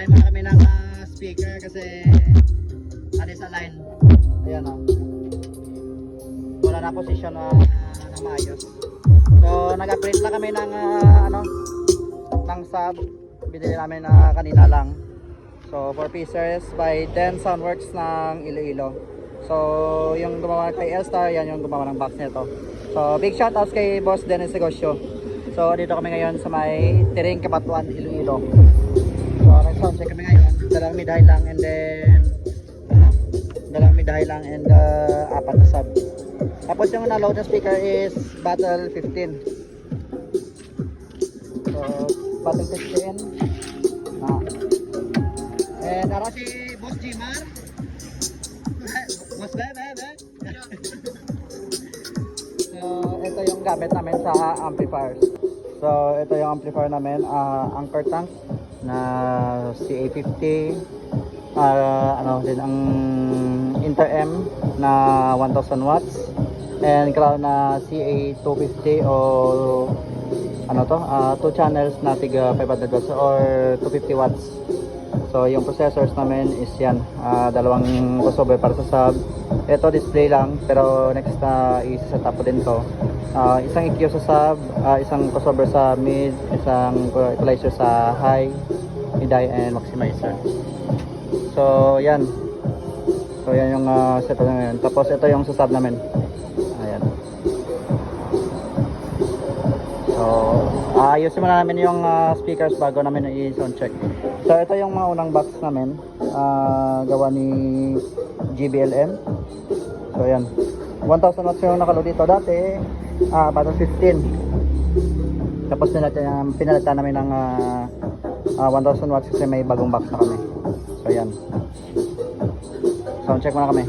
align muna kami ng ah, speaker kasi na-disalign. Ayan o. Wala na position na, na maayos. So, nag-upgrade na kami ng ah, ano, ng sub. Binili namin na kanina lang. So, 4 pieces by 10 Soundworks ng Iloilo. So, yung gumawa kay Elstar, yan yung gumawa ng box nito. So, big shoutouts kay Boss Dennis Negosyo. So, dito kami ngayon sa may Tiring Kapatuan, Iloilo. So, nag-sound check kami ngayon. Dalawang mid-high lang and then dalawang mid-high lang and uh, apat na sub. Tapos yung na-load na speaker is Battle 15. So, Battle 15. Na. And nara si Boss Jimar. Boss Bebe, Bebe. so, ito yung gamit namin sa amplifiers. So, ito yung amplifier namin, ah, Anchor Tank na CA50. Ah, ano din ang Inter M na 1000 watts and Crown na CA250 o ano to, ah, two channels na tiga 500 watts or 250 watts. So yung processors namin is yan, ah, dalawang crossover para sa sub. Ito display lang pero next na isa-set up ko din to. Ah, isang EQ sa sub, ah, isang crossover sa mid, isang equalizer sa high, mid-high and maximizer. So yan. So yan yung uh, setup na ngayon. Tapos ito yung sa sub namin. Ayan. So, ayusin muna namin yung ah, speakers bago namin i-sound check. So, ito yung mga unang box namin. ah, gawa ni GBLM. So, ayan. 1,000 watts yung nakalo dito. Dati, ah, batang 15. Tapos pinalitan, pinalitan namin ng ah, ah, 1,000 watts kasi may bagong box na kami. So, ayan. Sound check muna kami.